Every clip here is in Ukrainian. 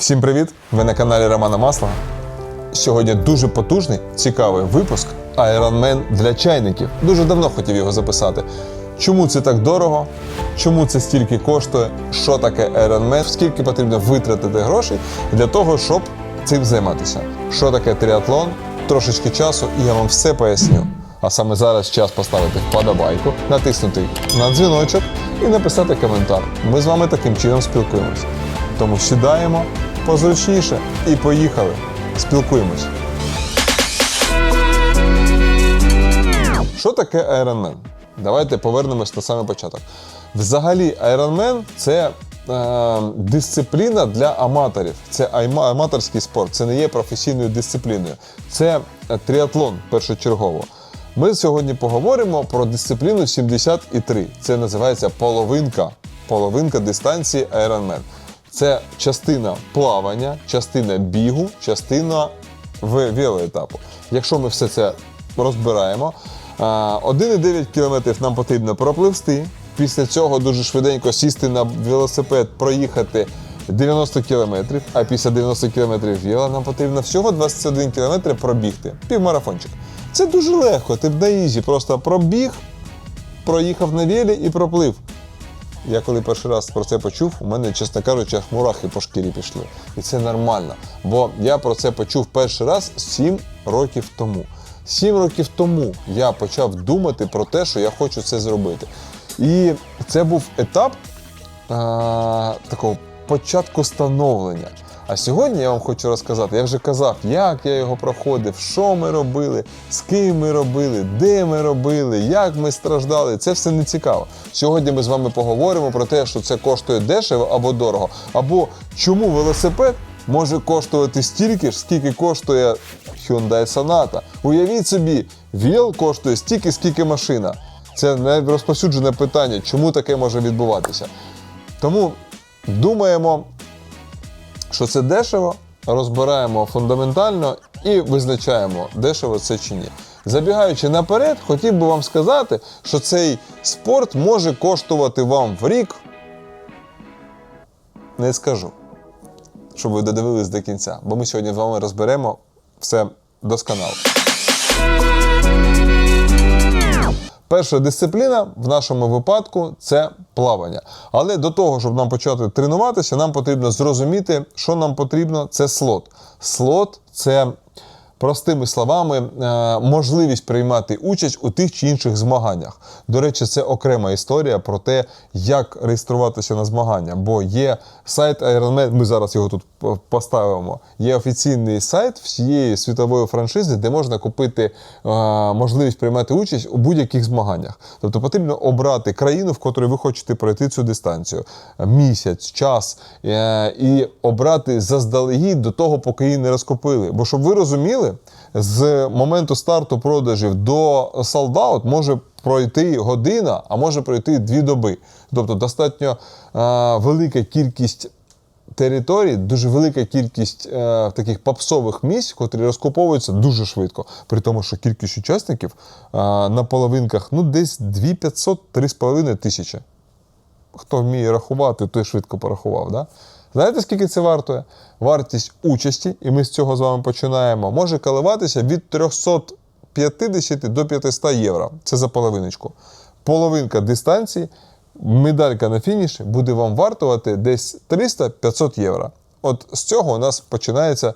Всім привіт! Ви на каналі Романа Масла. Сьогодні дуже потужний, цікавий випуск Ironman для чайників. Дуже давно хотів його записати. Чому це так дорого? Чому це стільки коштує? Що таке Ironman? Скільки потрібно витратити грошей для того, щоб цим займатися? Що таке тріатлон? Трошечки часу, і я вам все поясню. А саме зараз час поставити вподобайку, натиснути на дзвіночок і написати коментар. Ми з вами таким чином спілкуємось. Тому сідаємо позручніше і поїхали. Спілкуємось. Що таке Ironman? Давайте повернемось на самий початок. Взагалі, Ironman – це е, дисципліна для аматорів. Це аматорський спорт, це не є професійною дисципліною. Це е, тріатлон першочергово. Ми сьогодні поговоримо про дисципліну 73. Це називається половинка. Половинка дистанції Ironman. Це частина плавання, частина бігу, частина велоетапу. Якщо ми все це розбираємо, а, 1,9 км нам потрібно пропливсти. Після цього дуже швиденько сісти на велосипед, проїхати 90 км, а після 90 км віла нам потрібно всього 21 км пробігти. Півмарафончик. Це дуже легко. Ти б на ізі просто пробіг, проїхав на велі і проплив. Я коли перший раз про це почув, у мене, чесно кажучи, аж мурахи по шкірі пішли. І це нормально. Бо я про це почув перший раз 7 років тому. Сім років тому я почав думати про те, що я хочу це зробити. І це був етап а, такого початку становлення. А сьогодні я вам хочу розказати, я вже казав, як я його проходив, що ми робили, з ким ми робили, де ми робили, як ми страждали. Це все не цікаво. Сьогодні ми з вами поговоримо про те, що це коштує дешево або дорого, або чому велосипед може коштувати стільки ж, скільки коштує Hyundai Sonata. Уявіть собі, ВІЛ коштує стільки, скільки машина. Це найрозповсюджене питання, чому таке може відбуватися. Тому думаємо, що це дешево, розбираємо фундаментально і визначаємо, дешево це чи ні. Забігаючи наперед, хотів би вам сказати, що цей спорт може коштувати вам в рік. Не скажу, щоб ви додивились до кінця, бо ми сьогодні з вами розберемо все досконало. Перша дисципліна в нашому випадку це плавання. Але до того, щоб нам почати тренуватися, нам потрібно зрозуміти, що нам потрібно, це слот. Слот це. Простими словами, е, можливість приймати участь у тих чи інших змаганнях. До речі, це окрема історія про те, як реєструватися на змагання. Бо є сайт Ironman, ми зараз його тут поставимо. Є офіційний сайт всієї світової франшизи, де можна купити е, можливість приймати участь у будь-яких змаганнях. Тобто потрібно обрати країну, в котрій ви хочете пройти цю дистанцію, місяць, час, е, і обрати заздалегідь до того, поки її не розкупили. Бо щоб ви розуміли, з моменту старту продажів до солдаут може пройти година, а може пройти дві доби. Тобто достатньо е, велика кількість територій, дуже велика кількість е, таких попсових місць, котрі розкуповуються дуже швидко. При тому, що кількість учасників е, на половинках ну, десь 2500-3,5 тисячі. Хто вміє рахувати, той швидко порахував. Да? Знаєте, скільки це вартує? Вартість участі, і ми з цього з вами починаємо, може коливатися від 350 до 500 євро. Це за половиночку. Половинка дистанції, медалька на фініші буде вам вартувати десь 300-500 євро. От з цього у нас починається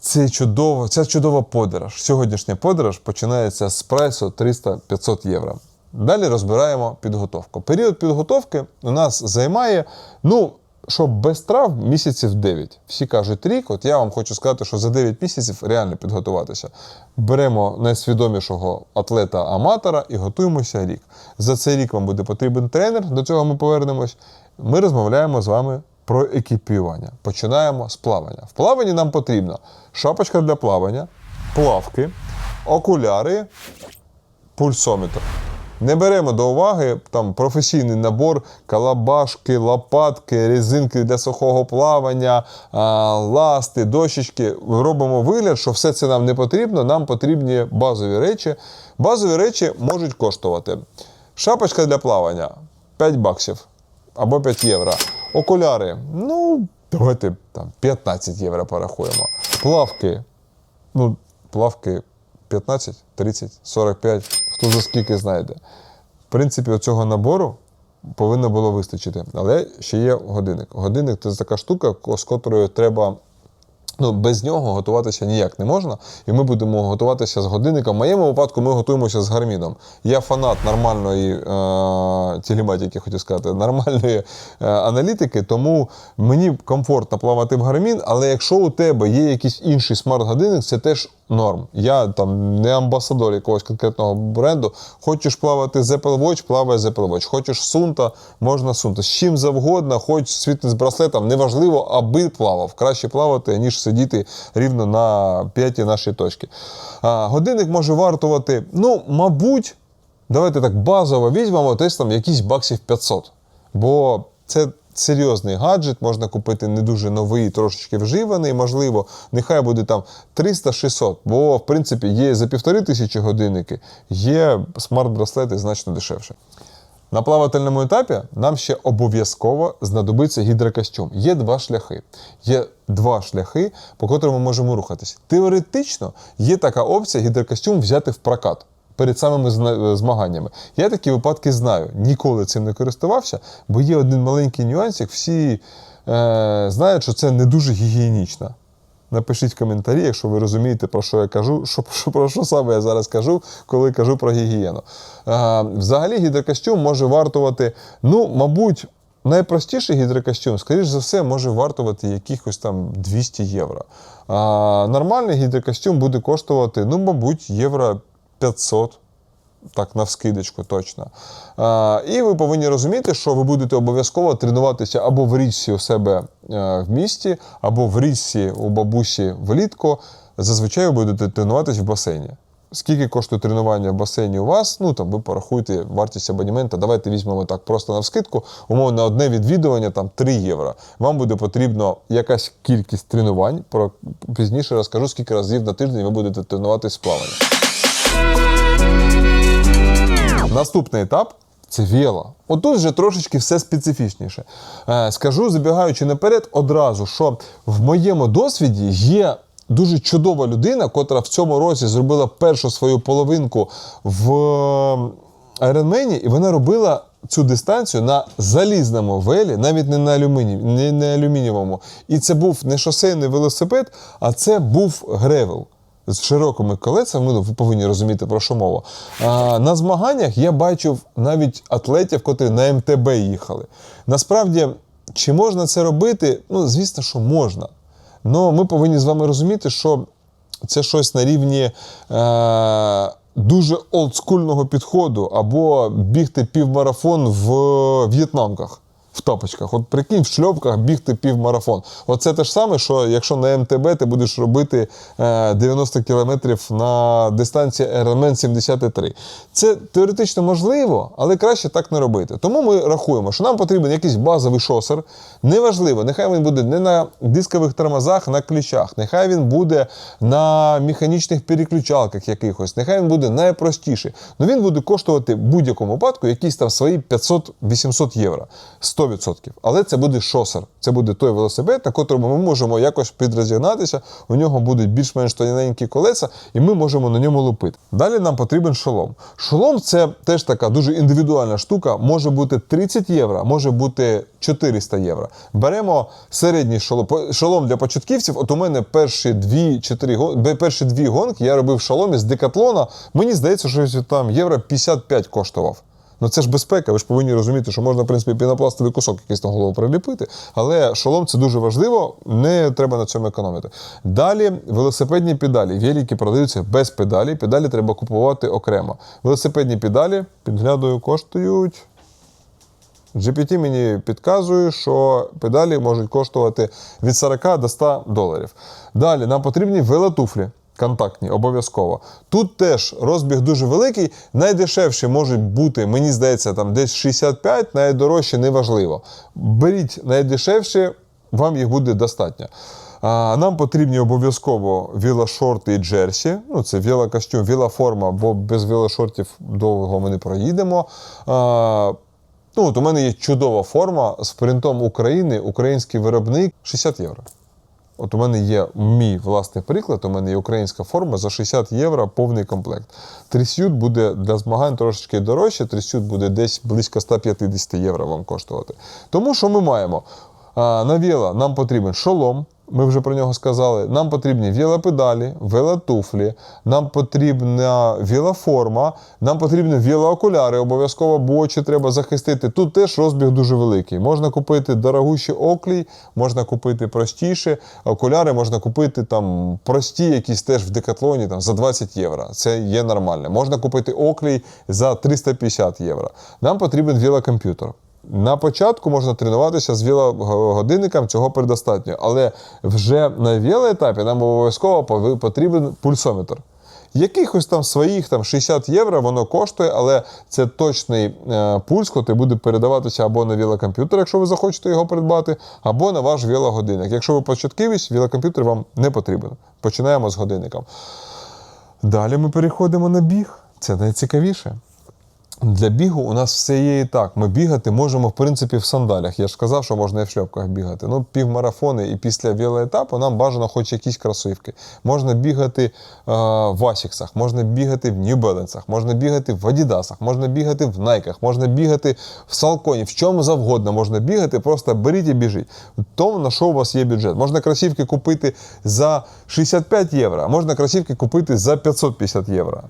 це чудово, ця чудова подорож. Сьогоднішня подорож починається з прайсу 300-500 євро. Далі розбираємо підготовку. Період підготовки у нас займає, ну, щоб без трав, місяців 9. Всі кажуть рік. От я вам хочу сказати, що за 9 місяців реально підготуватися. Беремо найсвідомішого атлета-аматора і готуємося рік. За цей рік вам буде потрібен тренер, до цього ми повернемось. Ми розмовляємо з вами про екіпірування. Починаємо з плавання. В плаванні нам потрібно шапочка для плавання, плавки, окуляри, пульсометр. Не беремо до уваги там професійний набор, калабашки, лопатки, резинки для сухого плавання, ласти, дощечки. Робимо вигляд, що все це нам не потрібно. Нам потрібні базові речі. Базові речі можуть коштувати. Шапочка для плавання 5 баксів або 5 євро. Окуляри, ну, давайте там 15 євро порахуємо. Плавки, ну, плавки 15, 30, 45, хто за скільки знайде. В принципі, цього набору повинно було вистачити. Але ще є годинник. Годинник це така штука, з котрою треба. Ну, без нього готуватися ніяк не можна, і ми будемо готуватися з годинником. В моєму випадку ми готуємося з гарміном. Я фанат нормальної е, телематики, хотів сказати, нормальної е, аналітики, тому мені комфортно плавати в гармін, але якщо у тебе є якийсь інший смарт-годинник, це теж норм. Я там не амбасадор якогось конкретного бренду. Хочеш плавати з Apple Watch, плавай з Apple Watch. Хочеш сунта, можна сунта. З чим завгодно, хоч з фітнес-браслетом, неважливо, аби плавав. Краще плавати, ніж сидіти рівно на п'ятій нашій точці. А, годинник може вартувати, ну, мабуть, давайте так базово візьмемо десь там якісь баксів 500. Бо це серйозний гаджет, можна купити не дуже новий, трошечки вживаний, можливо, нехай буде там 300-600, бо в принципі є за півтори тисячі годинники, є смарт-браслети значно дешевше. На плавательному етапі нам ще обов'язково знадобиться гідрокостюм. Є два шляхи. Є два шляхи, по котрим ми можемо рухатись. Теоретично є така опція гідрокостюм взяти в прокат. Перед самими змаганнями. Я такі випадки знаю. Ніколи цим не користувався, бо є один маленький нюансик. Всі е, знають, що це не дуже гігієнічно. Напишіть в коментарі, якщо ви розумієте, про що я кажу, що, що, про що саме я зараз кажу, коли кажу про гігієну. Е, взагалі, гідрокостюм може вартувати, ну, мабуть, найпростіший гідрокостюм, скоріш за все, може вартувати якихось там 200 євро. А нормальний гідрокостюм буде коштувати, ну, мабуть, євро 500 так навскидочку точно. А, і ви повинні розуміти, що ви будете обов'язково тренуватися або в річці у себе е, в місті, або в річці у бабусі влітку. Зазвичай ви будете тренуватися в басейні. Скільки коштує тренування в басейні у вас? Ну там ви порахуйте вартість абонемента. Давайте візьмемо так просто на вскидку. Умовно, одне відвідування там 3 євро. Вам буде потрібно якась кількість тренувань. Про пізніше розкажу, скільки разів на тиждень ви будете тренуватись в плаванні. Наступний етап це вело. Отут вже трошечки все специфічніше. Е, Скажу, забігаючи наперед, одразу, що в моєму досвіді є дуже чудова людина, котра в цьому році зробила першу свою половинку в Ironman, і вона робила цю дистанцію на залізному велі, навіть не на, алюміні, не на алюмінієвому. І це був не шосейний велосипед, а це був гревел з широкими колесами, ну, ви повинні розуміти про що мова. А, на змаганнях я бачив навіть атлетів, котрі на МТБ їхали. Насправді, чи можна це робити? Ну, звісно, що можна. Але ми повинні з вами розуміти, що це щось на рівні е, дуже олдскульного підходу, або бігти півмарафон в в'єтнамках. В. От прикинь, в шльопках бігти півмарафон. Оце те ж саме, що якщо на МТБ ти будеш робити е, 90 кілометрів на дистанції RMN 73. Це теоретично можливо, але краще так не робити. Тому ми рахуємо, що нам потрібен якийсь базовий шосер. Неважливо, нехай він буде не на дискових тормозах, на ключах, нехай він буде на механічних переключалках якихось, нехай він буде найпростіший. Ну він буде коштувати в будь-якому випадку якісь там свої 500-800 євро. 100%. Але це буде шосер. Це буде той велосипед, на котрому ми можемо якось підрозігнатися. У нього будуть більш-менш тоненькі колеса, і ми можемо на ньому лупити. Далі нам потрібен шолом. Шолом це теж така дуже індивідуальна штука. Може бути 30 євро, може бути 400 євро. Беремо середній шолом. Шолом для початківців. От у мене перші дві, чотири, перші дві гонки я робив в шоломі з декатлона. Мені здається, що там євро 55 коштував. Ну це ж безпека, ви ж повинні розуміти, що можна, в принципі, пінопластовий кусок якийсь на голову приліпити, але шолом це дуже важливо, не треба на цьому економити. Далі велосипедні педалі. Велики продаються без педалі, педалі треба купувати окремо. Велосипедні педалі, підглядаю, коштують. GPT мені підказує, що педалі можуть коштувати від 40 до 100 доларів. Далі нам потрібні велотуфлі. Контактні, обов'язково. Тут теж розбіг дуже великий. Найдешевші можуть бути, мені здається, там десь 65, найдорожчі неважливо. Беріть найдешевші, вам їх буде достатньо. А, нам потрібні обов'язково велошорти і джерсі. Ну, це велокостюм, велоформа, бо без велошортів довго ми не проїдемо. А, Ну, от у мене є чудова форма з принтом України, український виробник 60 євро. От у мене є мій власний приклад, у мене є українська форма за 60 євро повний комплект. Трісют буде для змагань трошечки дорожче, трісют буде десь близько 150 євро вам коштувати. Тому що ми маємо? На віла нам потрібен шолом, ми вже про нього сказали. Нам потрібні велопедалі, велотуфлі, нам потрібна велоформа, нам потрібні велоокуляри обов'язково, бо очі треба захистити. Тут теж розбіг дуже великий. Можна купити дорогущі оклій, можна купити простіші окуляри, можна купити там прості, якісь теж в декатлоні там, за 20 євро. Це є нормально. Можна купити оклій за 350 євро. Нам потрібен велокомп'ютер. На початку можна тренуватися з велогодинником, цього предостатньо. Але вже на велоетапі нам обов'язково потрібен пульсометр. Якихось там своїх там 60 євро воно коштує, але це точний е, пульс, який буде передаватися або на велокомп'ютер, якщо ви захочете його придбати, або на ваш велогодинник. Якщо ви початківець, велокомп'ютер вам не потрібен. Починаємо з годинником. Далі ми переходимо на біг. Це найцікавіше. Для бігу у нас все є і так. Ми бігати можемо, в принципі, в сандалях. Я ж сказав, що можна і в шльопках бігати. Ну, півмарафони і після велоетапу нам бажано хоч якісь кросівки. Можна бігати е, в Асіксах, можна бігати в Нью-Балансах, можна бігати в Адідасах, можна бігати в Найках, можна бігати в Салконі, в чому завгодно можна бігати, просто беріть і біжіть. То, на що у вас є бюджет. Можна кросівки купити за 65 євро, а можна кросівки купити за 550 євро.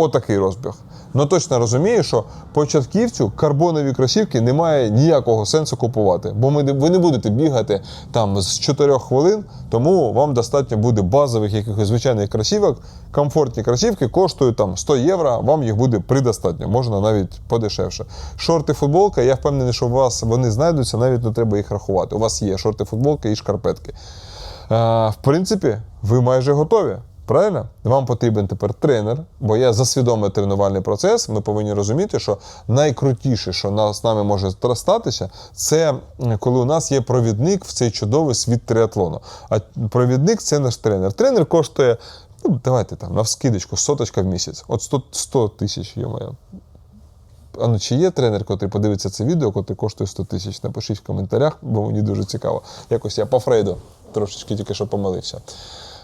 Отакий розбіг. Ну точно розумію, що початківцю карбонові кросівки немає ніякого сенсу купувати, бо ми, ви не будете бігати там з 4 хвилин, тому вам достатньо буде базових якихось звичайних кросівок. Комфортні кросівки коштують там 100 євро, вам їх буде придостатньо, можна навіть подешевше. Шорти, футболка, я впевнений, що у вас вони знайдуться, навіть не треба їх рахувати. У вас є шорти, футболка і шкарпетки. Е, в принципі, ви майже готові. Правильно? Вам потрібен тепер тренер, бо є засвідомий тренувальний процес. Ми повинні розуміти, що найкрутіше, що з нами може статися, це коли у нас є провідник в цей чудовий світ триатлону. А провідник це наш тренер. Тренер коштує, ну, давайте там, на вскидочку, соточка в місяць. От 100, 100 тисяч моя. А ну, чи є тренер, який подивиться це відео, який коштує 100 тисяч? Напишіть в коментарях, бо мені дуже цікаво. Якось я по Фрейду трошечки тільки що помилився.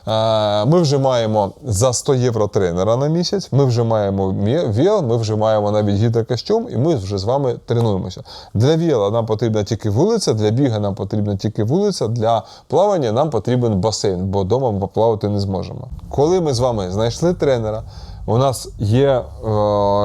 Е, Ми вже маємо за 100 євро тренера на місяць, ми вже маємо ВІЛ, ми вже маємо навіть гідрокостюм, і ми вже з вами тренуємося. Для ВІЛа нам потрібна тільки вулиця, для біга нам потрібна тільки вулиця, для плавання нам потрібен басейн, бо вдома ми поплавати не зможемо. Коли ми з вами знайшли тренера, у нас є е,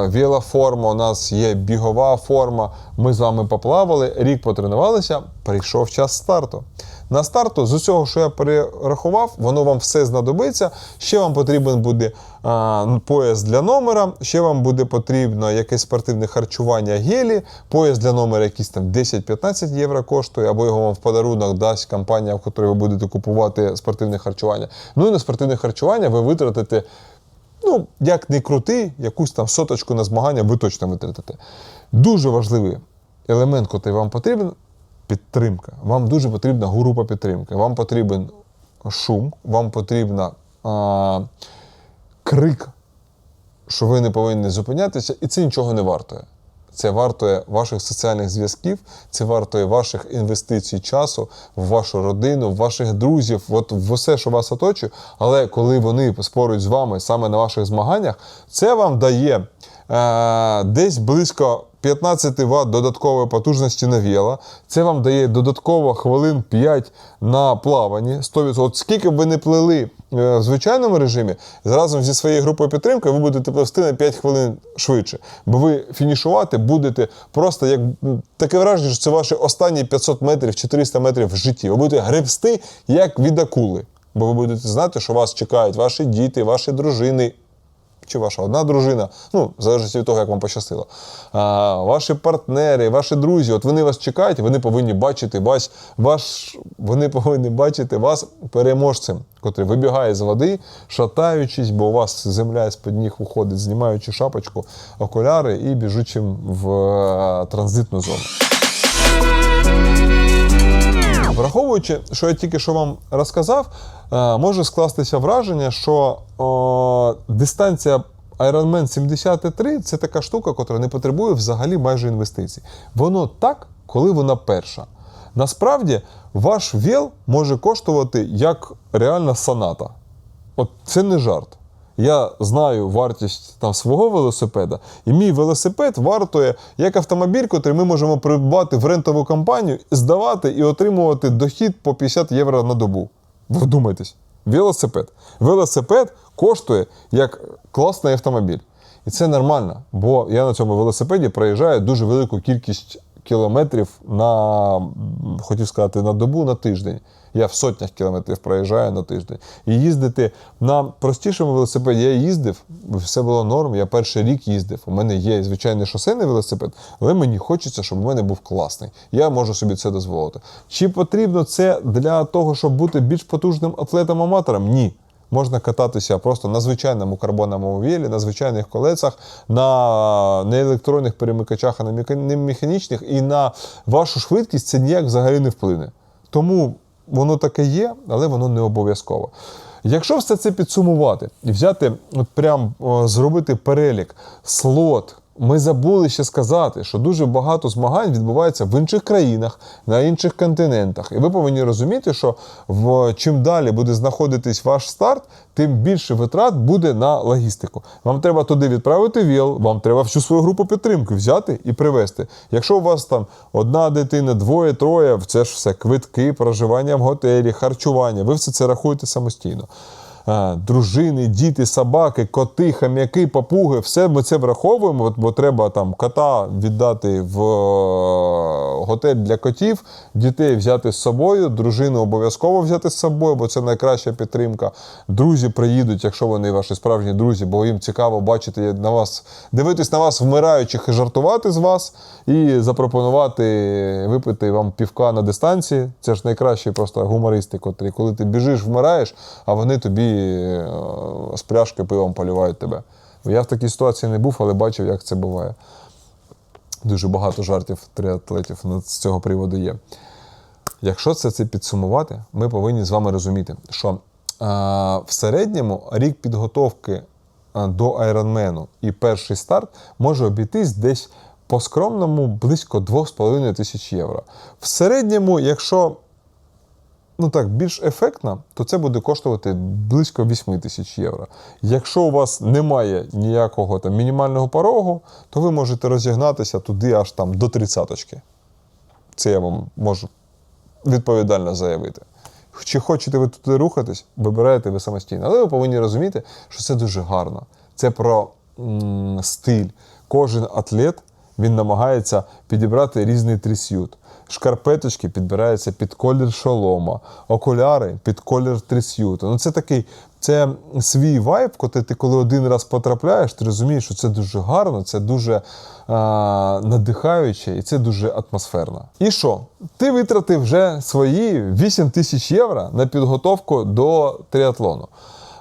велоформа, у нас є бігова форма. Ми з вами поплавали, рік потренувалися, прийшов час старту. На старту з усього, що я перерахував, воно вам все знадобиться. Ще вам потрібен буде а, пояс для номера, ще вам буде потрібно якесь спортивне харчування гелі, пояс для номера якийсь там 10-15 євро коштує, або його вам в подарунок дасть компанія, в якій ви будете купувати спортивне харчування. Ну і на спортивне харчування ви витратите ну, як не крути, якусь там соточку на змагання ви точно витратите. Дуже важливий елемент, який вам потрібен підтримка. Вам дуже потрібна група підтримки. Вам потрібен шум, вам потрібна а, крик, що ви не повинні зупинятися, і це нічого не вартує. Це вартує ваших соціальних зв'язків, це вартує ваших інвестицій часу в вашу родину, в ваших друзів, от в усе, що вас оточує. Але коли вони спорують з вами саме на ваших змаганнях, це вам дає е, десь близько 15 Вт додаткової потужності на віла. Це вам дає додатково хвилин 5 на плаванні. 100%. От скільки б ви не плили е, в звичайному режимі, разом зі своєю групою підтримки ви будете плисти на 5 хвилин швидше. Бо ви фінішувати будете просто як таке враження, що це ваші останні 500 метрів, 400 метрів в житті. Ви будете гребсти як від акули. Бо ви будете знати, що вас чекають ваші діти, ваші дружини, чи ваша одна дружина, ну, залежить від того, як вам пощастило. А, ваші партнери, ваші друзі, от вони вас чекають, вони повинні бачити вас, ваш, вони повинні бачити вас переможцем, котрий вибігає з води, шатаючись, бо у вас земля з-під ніг виходить, знімаючи шапочку, окуляри і біжучим в е, транзитну зону. Враховуючи, що я тільки що вам розказав, може скластися враження, що о, дистанція Ironman 73 це така штука, яка не потребує взагалі майже інвестицій. Воно так, коли вона перша. Насправді, ваш ВЕЛ може коштувати як реальна соната. От це не жарт. Я знаю вартість там свого велосипеда, і мій велосипед вартує як автомобіль, який ми можемо придбати в рентову компанію, здавати і отримувати дохід по 50 євро на добу. Ви вдумайтесь, велосипед. Велосипед коштує як класний автомобіль. І це нормально, бо я на цьому велосипеді проїжджаю дуже велику кількість кілометрів на, хотів сказати, на добу, на тиждень. Я в сотнях кілометрів проїжджаю на тиждень. І їздити на простішому велосипеді я їздив, все було норм. Я перший рік їздив. У мене є звичайний шосейний велосипед, але мені хочеться, щоб у мене був класний. Я можу собі це дозволити. Чи потрібно це для того, щоб бути більш потужним атлетом-аматором? Ні. Можна кататися просто на звичайному карбоновому вілі, на звичайних колесах, на неелектронних перемикачах, а на механічних, і на вашу швидкість це ніяк взагалі не вплине. Тому воно таке є, але воно не обов'язково. Якщо все це підсумувати і взяти, от прям зробити перелік, слот. Ми забули ще сказати, що дуже багато змагань відбувається в інших країнах, на інших континентах. І ви повинні розуміти, що в чим далі буде знаходитись ваш старт, тим більше витрат буде на логістику. Вам треба туди відправити ВІЛ, вам треба всю свою групу підтримки взяти і привезти. Якщо у вас там одна дитина, двоє, троє, це ж все квитки, проживання в готелі, харчування. Ви все це рахуєте самостійно. Дружини, діти, собаки, коти, хам'яки, папуги, все ми це враховуємо, бо треба там кота віддати в е, готель для котів, дітей взяти з собою, дружину обов'язково взяти з собою, бо це найкраща підтримка. Друзі приїдуть, якщо вони ваші справжні друзі, бо їм цікаво бачити на вас, дивитись на вас вмираючих і жартувати з вас, і запропонувати випити вам півка на дистанції. Це ж найкращі просто гумористи, котрі, коли ти біжиш, вмираєш, а вони тобі е, з пляшки пивом полювають тебе. Я в такій ситуації не був, але бачив, як це буває. Дуже багато жартів триатлетів з цього приводу є. Якщо це, це підсумувати, ми повинні з вами розуміти, що е, в середньому рік підготовки е, до Айронмену і перший старт може обійтись десь по скромному близько 2,5 тисяч євро. В середньому, якщо ну так, більш ефектно, то це буде коштувати близько 8 тисяч євро. Якщо у вас немає ніякого там мінімального порогу, то ви можете розігнатися туди аж там до тридцяточки. Це я вам можу відповідально заявити. Чи хочете ви туди рухатись, вибираєте ви самостійно. Але ви повинні розуміти, що це дуже гарно. Це про м, стиль. Кожен атлет він намагається підібрати різний трісют. Шкарпеточки підбираються під колір шолома, окуляри під колір трісюту. Ну це такий, це свій вайб, коли ти коли один раз потрапляєш, ти розумієш, що це дуже гарно, це дуже а, надихаюче і це дуже атмосферно. І що? Ти витратив вже свої 8 тисяч євро на підготовку до тріатлону.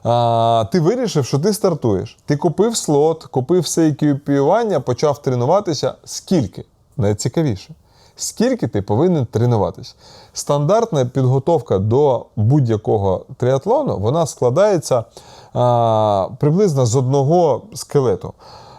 А, ти вирішив, що ти стартуєш. Ти купив слот, купив все екіпіювання, почав тренуватися. Скільки? Найцікавіше. Скільки ти повинен тренуватись? Стандартна підготовка до будь-якого тріатлону вона складається а, приблизно з одного скелету.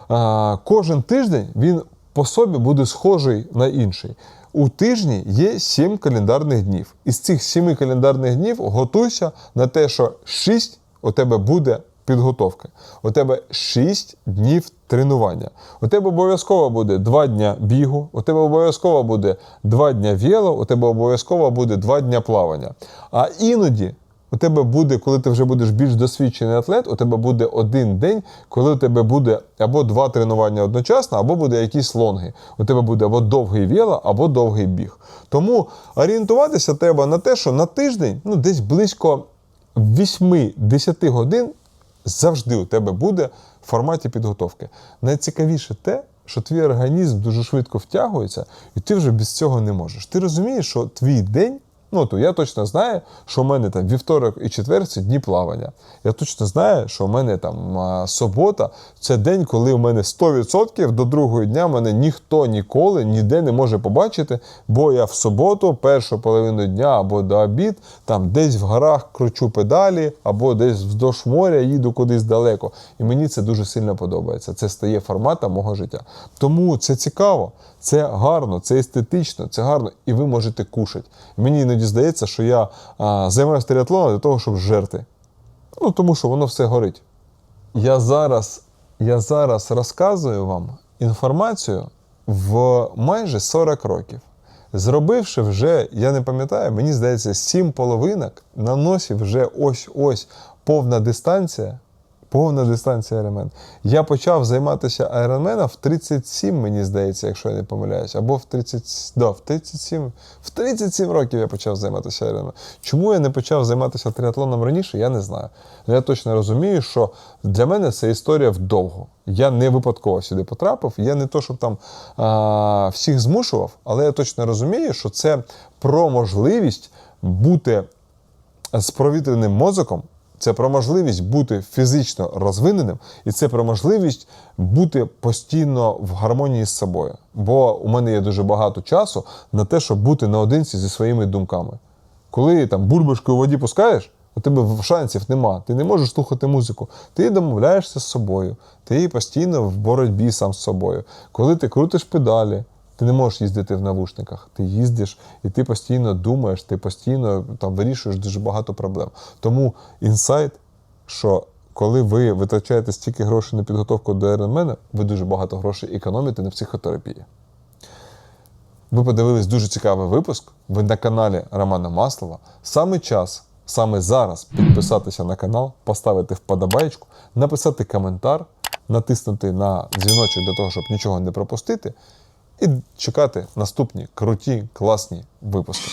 А, кожен тиждень він по собі буде схожий на інший. У тижні є 7 календарних днів. Із цих 7 календарних днів готуйся на те, що 6 у тебе буде підготовки. У тебе 6 днів тренування. У тебе обов'язково буде 2 дня бігу, у тебе обов'язково буде 2 дня вело, у тебе обов'язково буде 2 дня плавання. А іноді у тебе буде, коли ти вже будеш більш досвідчений атлет, у тебе буде один день, коли у тебе буде або два тренування одночасно, або буде якісь лонги. У тебе буде або довгий вело, або довгий біг. Тому орієнтуватися треба на те, що на тиждень ну, десь близько 8-10 годин завжди у тебе буде в форматі підготовки. Найцікавіше те, що твій організм дуже швидко втягується, і ти вже без цього не можеш. Ти розумієш, що твій день Ну, то я точно знаю, що в мене там вівторок і четвер це дні плавання. Я точно знаю, що в мене там субота це день, коли в мене 100% до другого дня мене ніхто ніколи ніде не може побачити, бо я в суботу, першу половину дня або до обід, там десь в горах кручу педалі, або десь вздовж моря їду кудись далеко. І мені це дуже сильно подобається. Це стає форматом мого життя. Тому це цікаво, це гарно, це естетично, це гарно, і ви можете кушати. Мені іноді здається, що я займаюся триатлоном для того, щоб жерти. Ну, тому що воно все горить. Я зараз, я зараз розказую вам інформацію в майже 40 років. Зробивши вже, я не пам'ятаю, мені здається, 7 половинок на носі вже ось-ось повна дистанція. Повна дистанція Ironman. Я почав займатися Ironman в 37, мені здається, якщо я не помиляюсь, або в 30, да, в 37, в 37 років я почав займатися Ironman. Чому я не почав займатися триатлоном раніше, я не знаю. Я точно розумію, що для мене це історія вдовго. Я не випадково сюди потрапив. Я не то, щоб там а, всіх змушував, але я точно розумію, що це про можливість бути з провітреним мозоком. Це про можливість бути фізично розвиненим, і це про можливість бути постійно в гармонії з собою. Бо у мене є дуже багато часу на те, щоб бути наодинці зі своїми думками. Коли там бурбашкою у воді пускаєш, у тебе шансів нема. Ти не можеш слухати музику. Ти домовляєшся з собою, ти постійно в боротьбі сам з собою. Коли ти крутиш педалі, ти не можеш їздити в навушниках. Ти їздиш і ти постійно думаєш, ти постійно там вирішуєш дуже багато проблем. Тому інсайт, що коли ви витрачаєте стільки грошей на підготовку до Ironman, ви дуже багато грошей економите на психотерапії. Ви подивились дуже цікавий випуск. Ви на каналі Романа Маслова. Саме час, саме зараз підписатися на канал, поставити вподобайку, написати коментар, натиснути на дзвіночок для того, щоб нічого не пропустити, і чекати наступні круті, класні випуски.